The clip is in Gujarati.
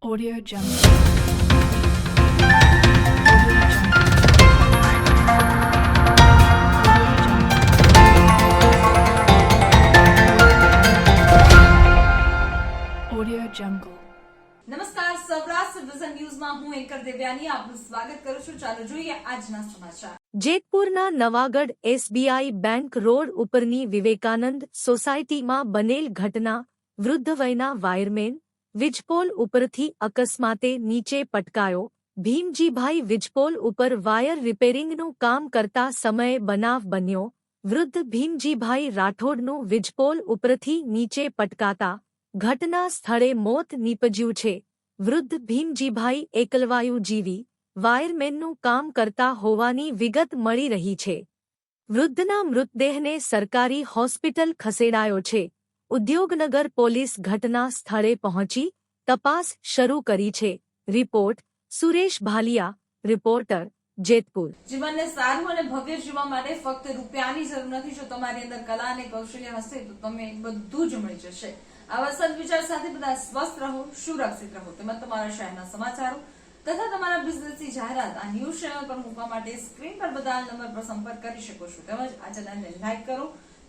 Audio Jungle. Audio Jungle. Audio Jungle. નમસ્કાર સૌરાષ્ટ્ર વિઝન ન્યૂઝમાં હું એન્કર દેવ્યાની આપનું સ્વાગત કરું છું ચાલો જોઈએ આજના સમાચાર જેતપુરના નવાગઢ એસબીઆઈ બેંક રોડ ઉપરની વિવેકાનંદ સોસાયટીમાં બનેલ ઘટના વૃદ્ધ વયના વાયરમેન વીજપોલ ઉપરથી અકસ્માતે નીચે પટકાયો. ભીમજીભાઈ વિજપોલ ઉપર વાયર રિપેરિંગનું કામ કરતા સમયે બનાવ બન્યો. વૃદ્ધ ભીમજીભાઈ રાઠોડનું વિજપોલ ઉપરથી નીચે પટકાતા. ઘટના સ્થળે મોત નીપજ્યું છે. વૃદ્ધ ભીમજીભાઈ એકલવાયુ જીવી, વાયરમેનનું કામ કરતા હોવાની વિગત મળી રહી છે. વૃદ્ધના મૃતદેહને સરકારી હોસ્પિટલ ખસેડાયો છે. ઉદ્યોગનગર પોલીસ ઘટના સ્થળે પહોંચી તપાસ શરૂ કરી છે. Report Suresh Bhaliya, reporter, Jetpur. જીવનને સારું અને ભવ્ય જીવવા માટે ફક્ત રૂપિયાની જરૂર નથી. જો તમારી અંદર કલા અને કૌશલ્ય હશે, તો તમે બધું જ મળી જશે. આવા સદવિચાર સાથે બધા સ્વસ્થ રહો, સુરક્ષિત રહો. તેમજ તમારા શહેરના સમાચારો તથા તમારા બિઝનેસની જાહેરાત, આ ન્યૂઝ ચેનલ પર મૂકવા માટે સ્ક્રીન પર બધા નંબર પર સંપર્ક કરી શકો છો. તેમજ આ ચેનલને લાઈક કરો